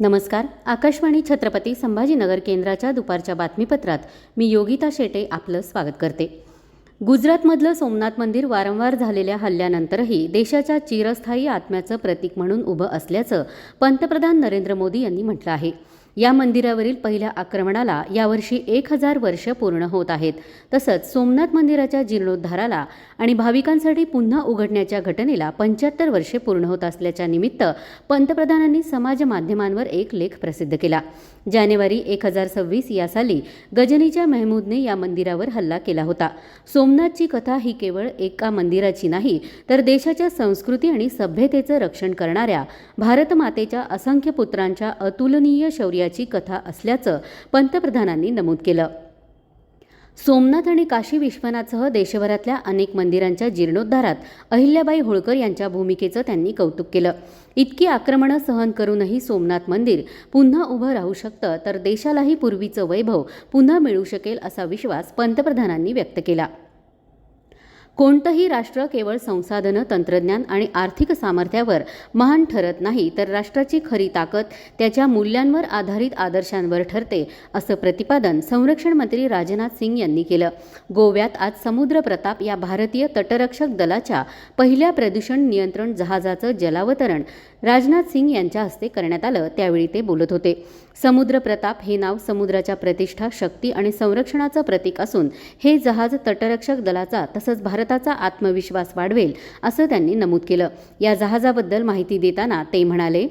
नमस्कार. आकाशवाणी छत्रपती संभाजीनगर केंद्राच्या दुपारच्या बातमीपत्रात मी योगिता शेटे आपलं स्वागत करते. गुजरातमधलं सोमनाथ मंदिर वारंवार झालेल्या हल्ल्यानंतरही देशाच्या चिरस्थायी आत्म्याचं प्रतीक म्हणून उभं असल्याचं पंतप्रधान नरेंद्र मोदी यांनी म्हटलं आहे. या मंदिरावरील पहिल्या आक्रमणाला यावर्षी एक हजार वर्ष पूर्ण होत आहेत. तसंच सोमनाथ मंदिराच्या जीर्णोद्धाराला आणि भाविकांसाठी पुन्हा उघडण्याच्या घटनेला पंच्याहत्तर वर्षे पूर्ण होत असल्याच्या निमित्त पंतप्रधानांनी समाज माध्यमांवर एक लेख प्रसिद्ध केला. जानेवारी एक हजार सव्वीस या साली गजनीच्या महमूदने या मंदिरावर हल्ला केला होता. सोमनाथची कथा ही केवळ एका मंदिराची नाही तर देशाच्या संस्कृती आणि सभ्यतेचं रक्षण करणाऱ्या भारतमातेच्या असंख्य पुत्रांच्या अतुलनीय शौर्याची कथा असल्याचं पंतप्रधानांनी नमूद केलं. सोमनाथ आणि काशी विश्वनाथसह देशभरातल्या अनेक मंदिरांच्या जीर्णोद्धारात अहिल्याबाई होळकर यांच्या भूमिकेचं त्यांनी कौतुक केलं. इतकी आक्रमणं सहन करूनही सोमनाथ मंदिर पुन्हा उभं राहू शकतं तर देशालाही पूर्वीचं वैभव पुन्हा मिळू शकेल असा विश्वास पंतप्रधानांनी व्यक्त केला. कोणतंही राष्ट्र केवळ संसाधनं तंत्रज्ञान आणि आर्थिक सामर्थ्यावर महान ठरत नाही तर राष्ट्राची खरी ताकद त्याच्या मूल्यांवर आधारित आदर्शांवर ठरते असं प्रतिपादन संरक्षण मंत्री राजनाथ सिंग यांनी केलं. गोव्यात आज समुद्र प्रताप या भारतीय तटरक्षक दलाच्या पहिल्या प्रदूषण नियंत्रण जहाजाचं जलावतरण राजनाथ सिंग यांच्या हस्ते करण्यात आलं त्यावेळी ते बोलत होते. समुद्र प्रताप हे नाव समुद्राच्या प्रतिष्ठा शक्ती आणि संरक्षणाचं प्रतीक असून हे जहाज तटरक्षक दलाचा तसंच भारत भारताचा आत्मविश्वास वाढवेल असं त्यांनी नमूद केलं. या जहाजाबद्दल माहिती देताना ते म्हणाले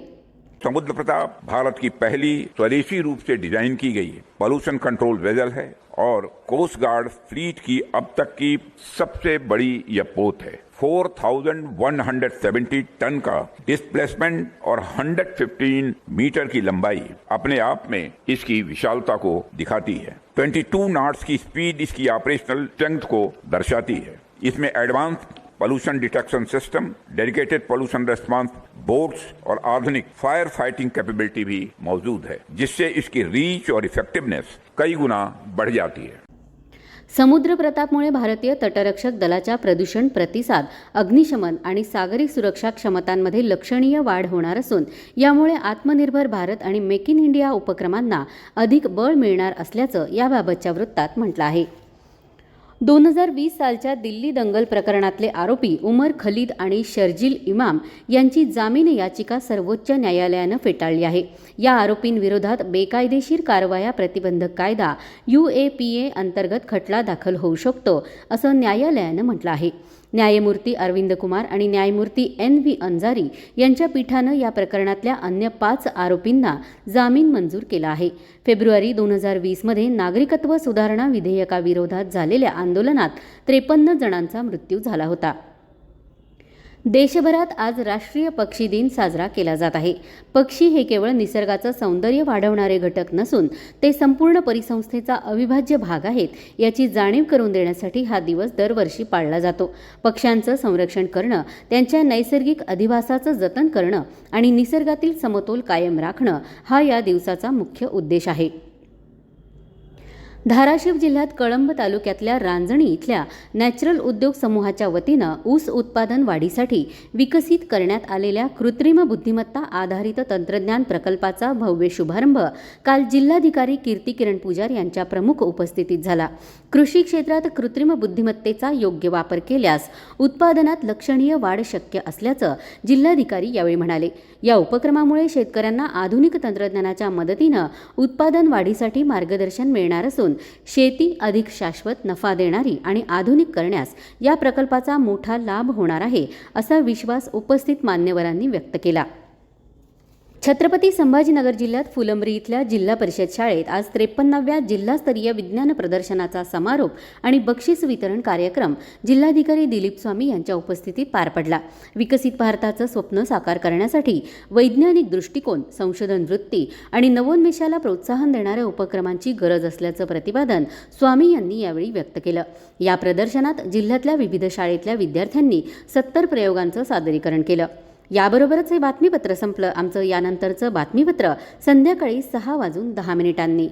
समुद्र प्रताप भारत की पहली स्वदेशी रूप से डिज़ाइन की गई है पॉल्यूशन कंट्रोल वेजल है और कोस्ट गार्ड फ्लीट की अब तक की सबसे बड़ी यह पोत है। 4,170 टन का डिस्प्लेसमेंट और 115 मीटर की लंबाई अपने आप में इसकी विशालता को दिखाती है। 22 नॉट्स की स्पीड इसकी ऑपरेशनल स्ट्रेंथ को दर्शाती है। इसमें advance pollution detection system dedicated pollution response boats और आधुनिक फायर फाइटिंग कैपेबिलिटी भी मौजूद है जिससे इसकी रीच और इफेक्टिवनेस कई गुना बढ़ जाती है। समुद्र प्रतापमुळे भारतीय तटरक्षक दलाच्या प्रदूषण प्रतिसाद अग्निशमन आणि सागरी सुरक्षा क्षमतांमध्ये लक्षणीय वाढ होणार असून यामुळे आत्मनिर्भर भारत आणि मेक इन इंडिया उपक्रमांना अधिक बळ मिळणार असल्याचं याबाबतच्या वृत्तात म्हटलं आहे. दोन हजार वीस सालच्या दिल्ली दंगल प्रकरणातले आरोपी उमर खलीद आणि शर्जील इमाम यांची जामीन याचिका सर्वोच्च न्यायालयानं फेटाळली आहे. या आरोपींविरोधात बेकायदेशीर कारवाया प्रतिबंधक कायदा यू ए पी ए अंतर्गत खटला दाखल होऊ शकतो असं न्यायालयानं म्हटलं आहे. न्यायमूर्ती अरविंद कुमार आणि न्यायमूर्ती एन व्ही अंजारी यांच्या पीठानं या प्रकरणातल्या अन्य पाच आरोपींना जामीन मंजूर केला आहे. फेब्रुवारी दोन हजार वीसमध्ये नागरिकत्व सुधारणा विधेयकाविरोधात झालेल्या आंदोलनात त्रेपन्न जणांचा मृत्यू झाला होता. देशभरात आज राष्ट्रीय पक्षी दिन साजरा केला जात आहे. पक्षी हे केवळ निसर्गाचं सौंदर्य वाढवणारे घटक नसून ते संपूर्ण परिसंस्थेचा अविभाज्य भाग आहेत याची जाणीव करून देण्यासाठी हा दिवस दरवर्षी पाळला जातो. पक्ष्यांचं संरक्षण करणं त्यांच्या नैसर्गिक अधिवासाचं जतन करणं आणि निसर्गातील समतोल कायम राखणं हा या दिवसाचा मुख्य उद्देश आहे. धाराशिव जिल्ह्यात कळंब तालुक्यातल्या रांजणी इथल्या नॅचरल उद्योग समूहाच्या वतीनं ऊस उत्पादन वाढीसाठी विकसित करण्यात आलेल्या कृत्रिम बुद्धिमत्ता आधारित तंत्रज्ञान प्रकल्पाचा भव्य शुभारंभ काल जिल्हाधिकारी कीर्ती किरण पुजार यांच्या प्रमुख उपस्थितीत झाला. कृषी क्षेत्रात कृत्रिम बुद्धिमत्तेचा योग्य वापर केल्यास उत्पादनात लक्षणीय वाढ शक्य असल्याचं जिल्हाधिकारी यावेळी म्हणाले. या उपक्रमामुळे शेतकऱ्यांना आधुनिक तंत्रज्ञानाच्या मदतीनं उत्पादन वाढीसाठी मार्गदर्शन मिळणार असून शेती अधिक शाश्वत नफा देणारी आणि आधुनिक करण्यास या प्रकल्पाचा मोठा लाभ होणार आहे असा विश्वास उपस्थित मान्यवरांनी व्यक्त केला. छत्रपती संभाजीनगर जिल्ह्यात फुलंब्री इथल्या जिल्हा परिषद शाळेत आज त्रेपन्नाव्या जिल्हास्तरीय विज्ञान प्रदर्शनाचा समारोप आणि बक्षीस वितरण कार्यक्रम जिल्हाधिकारी दिलीप स्वामी यांच्या उपस्थितीत पार पडला. विकसित भारताचं स्वप्न साकार करण्यासाठी वैज्ञानिक दृष्टिकोन संशोधन वृत्ती आणि नवोन्मेषाला प्रोत्साहन देणाऱ्या उपक्रमांची गरज असल्याचं प्रतिपादन स्वामी यांनी यावेळी व्यक्त केलं. या प्रदर्शनात जिल्ह्यातल्या विविध शाळेतल्या विद्यार्थ्यांनी सत्तर प्रयोगांचं सादरीकरण केलं. याबरोबरच हे बातमीपत्र संपलं. आमचं यानंतरचं बातमीपत्र संध्याकाळी सहा वाजून दहा मिनिटांनी.